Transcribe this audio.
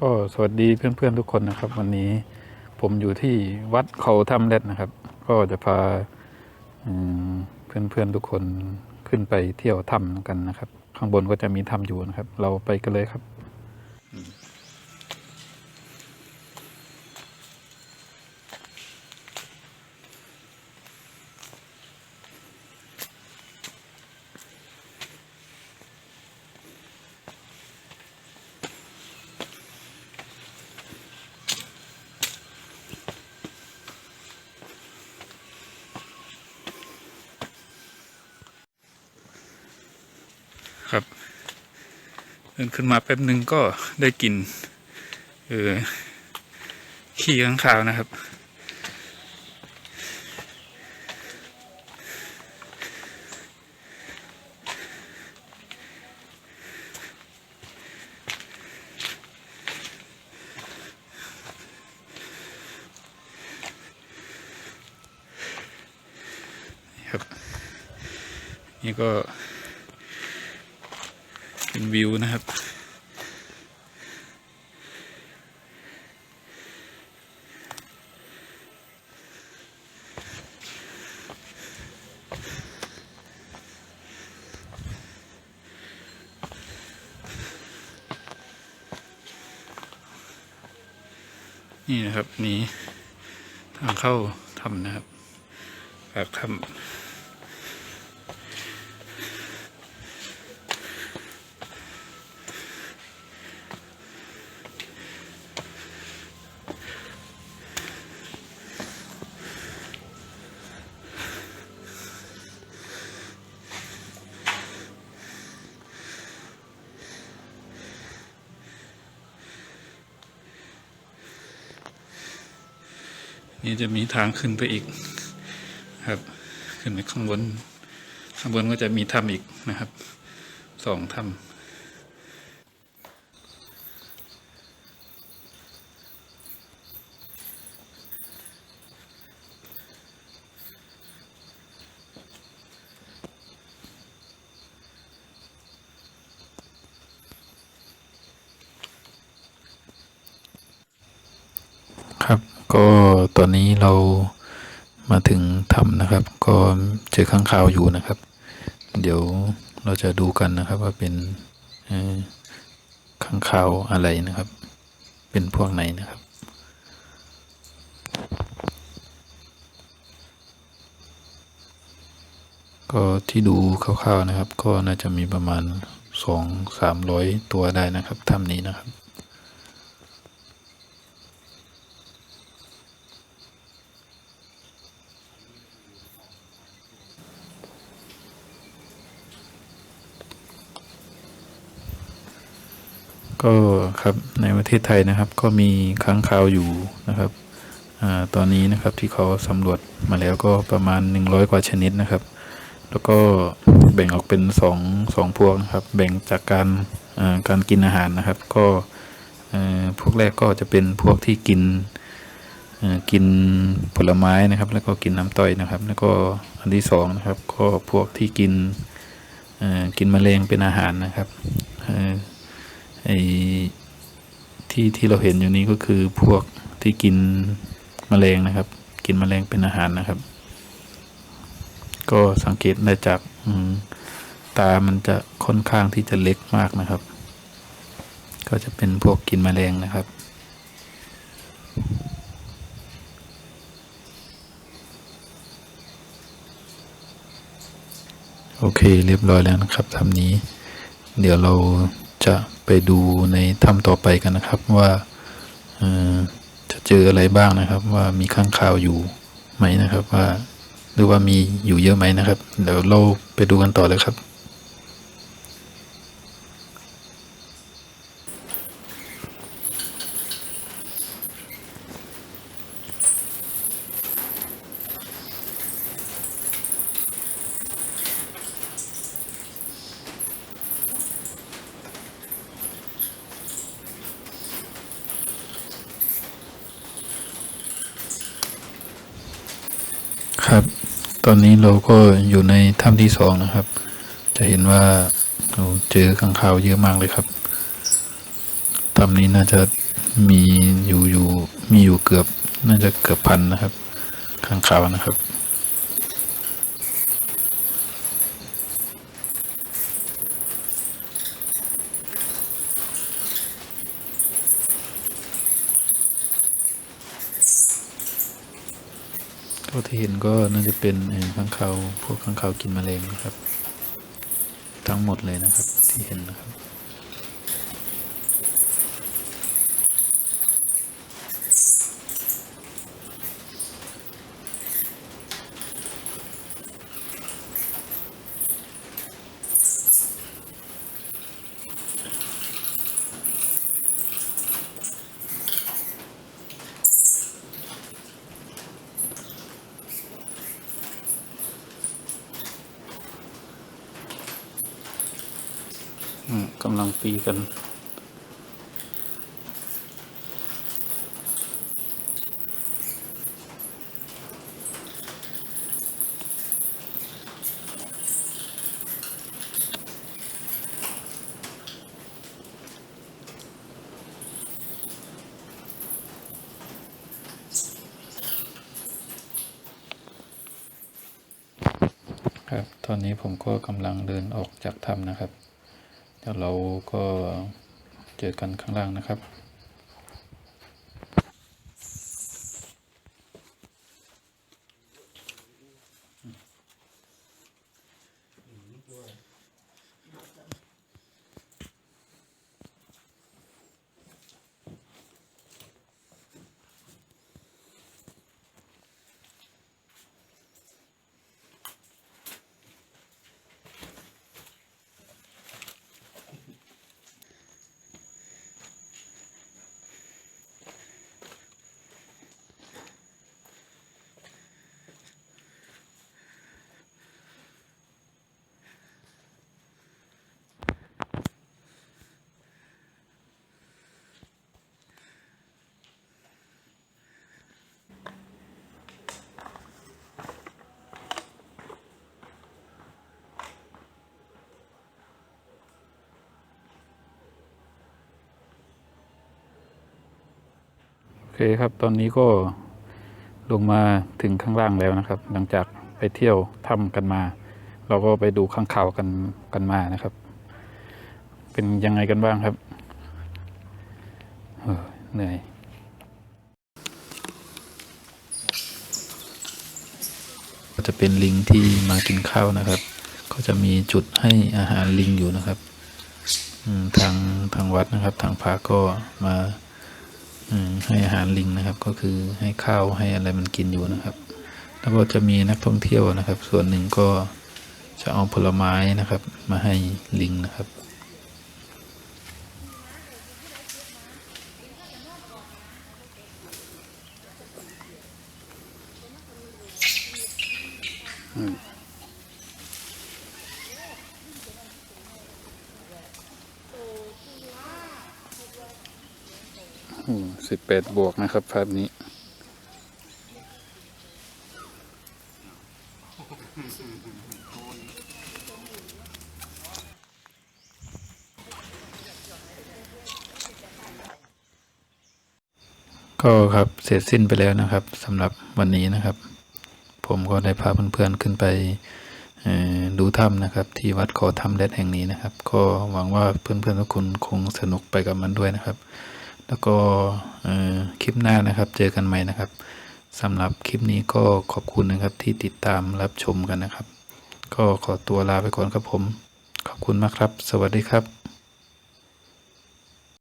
ก็สวัสดีเพื่อนๆทุกคนนะครับ วันนี้ผมอยู่ที่วัดเขาถ้ำเล็ดนะครับ ก็จะพาเพื่อนๆทุกคนขึ้นไปเที่ยวถ้ำกันนะครับ ข้างบนก็จะมีถ้ำอยู่นะครับ เราไปกันเลยครับ เดินขึ้นมาแป๊บหนึ่งก็ได้กลินเออขี้ข้างคาวนะครับครับนี่ก็ เป็นวิวนะครับ นี่นะครับ นี่ ทางเข้าถ้ำนะครับปากถ้ำ นี่จะมีทางขึ้นไปอีกครับ ขึ้นไปข้างบน ข้างบนก็จะมีถ้ำอีกนะครับสองถ้ำครับ ก็ตอนนี้เรามาถึงถ้ำนะครับ ก็เจอข้างคาวอยู่นะครับ เดี๋ยวเราจะดูกันนะครับว่าเป็นข้างคาวอะไรนะครับ เป็นพวกไหนนะครับก็ที่ดูคร่าวๆนะครับ ก็น่าจะมีประมาณสองสามร้อยตัวได้นะครับถ้ำนี้นะครับ ก็ครับในประเทศไทยนะครับ ก็มีค้างคาวอยู่นะครับอตอนนี้นะครับที่เขาสำรวจมาแล้วก็ประมาณ 100 กว่าชนิดนะครับ แล้วก็แบ่งออกเป็นสองสองพวกครับ แบ่งจากการการกินอาหารนะครับ ก็พวกแรกก็จะเป็นพวกที่กินกินผลไม้นะครับ แล้วก็กินน้ำต้อยนะครับ แล้วก็อันที่สองนะครับ ก็พวกที่กินกินแมลงเป็นอาหารนะครับ ไอ้ที่ที่เราเห็นอยู่นี้ก็คือพวกที่กินแมลงนะครับ กินแมลงเป็นอาหารนะครับ ก็สังเกตได้จากตามันจะค่อนข้างที่จะเล็กมากนะครับ ก็จะเป็นพวกกินแมลงนะครับโอเค เรียบร้อยแล้วนะครับทำนี้ เดี๋ยวเราจะ ไปดูในถ้ำต่อไปกันนะครับว่าจะเจออะไรบ้างนะครับ ว่ามีข้างคาวอยู่ไหมนะครับ ว่าหรือว่ามีอยู่เยอะไหมนะครับ เดี๋ยวเราไปดูกันต่อเลยครับ ตอนนี้เราก็อยู่ในถ้ำที่สองนะครับ จะเห็นว่าเราเจอข้างคาวเยอะมากเลยครับถ้ำนี้น่าจะมีอยู่อยู่มีอยู่เกือบ น่าจะเกือบพันนะครับ ข้างขาวนะครับ ก็ที่เห็นก็น่าจะเป็นข้างเขาพวกข้างเขากินมแมลงนะครับ ทั้งหมดเลยนะครับที่เห็นนะครับ กำลังตีกัน ครับ ตอนนี้ผมก็กำลังเดินออกจากถ้ำนะครับ เดี๋ยวเราก็เจอกันข้างล่างนะครับโอเคครับตอนนี้ก็ลงมาถึงข้างล่างแล้วนะครับ หลังจากไปเที่ยวถ้ำกันมา เราก็ไปดูข้างข่าวกันกันมานะครับ เป็นยังไงกันบ้างครับเหนื่อยก็จะเป็นลิงที่มากินข้าวนะครับ ก็จะมีจุดให้อาหารลิงอยู่นะครับทางทางวัดนะครับ ทางพระก็มา ให้อาหารลิงนะครับ ก็คือให้ข้าวให้อะไรมันกินอยู่นะครับ แล้วก็จะมีนักท่องเที่ยวนะครับ ส่วนหนึ่งก็จะเอาผลไม้นะครับ มาให้ลิงนะครับ สิบแปดบวกนะครับภาพนี้ ก็ครับเสร็จสิ้นไปแล้วนะครับสำหรับวันนี้นะครับ ผมก็ได้พาเพื่อนๆขึ้นไปดูถ้ำนะครับ ที่วัดขอถ้ำแดดแห่งนี้นะครับ ก็หวังว่าเพื่อนๆทุกคนคงสนุกไปกับมันด้วยนะครับ แล้วก็คลิปหน้านะครับ เจอกันใหม่นะครับสำหรับคลิปนี้ก็ขอบคุณนะครับที่ติดตามรับชมกันนะครับ ก็ขอตัวลาไปก่อนครับผม ขอบคุณมากครับ สวัสดีครับ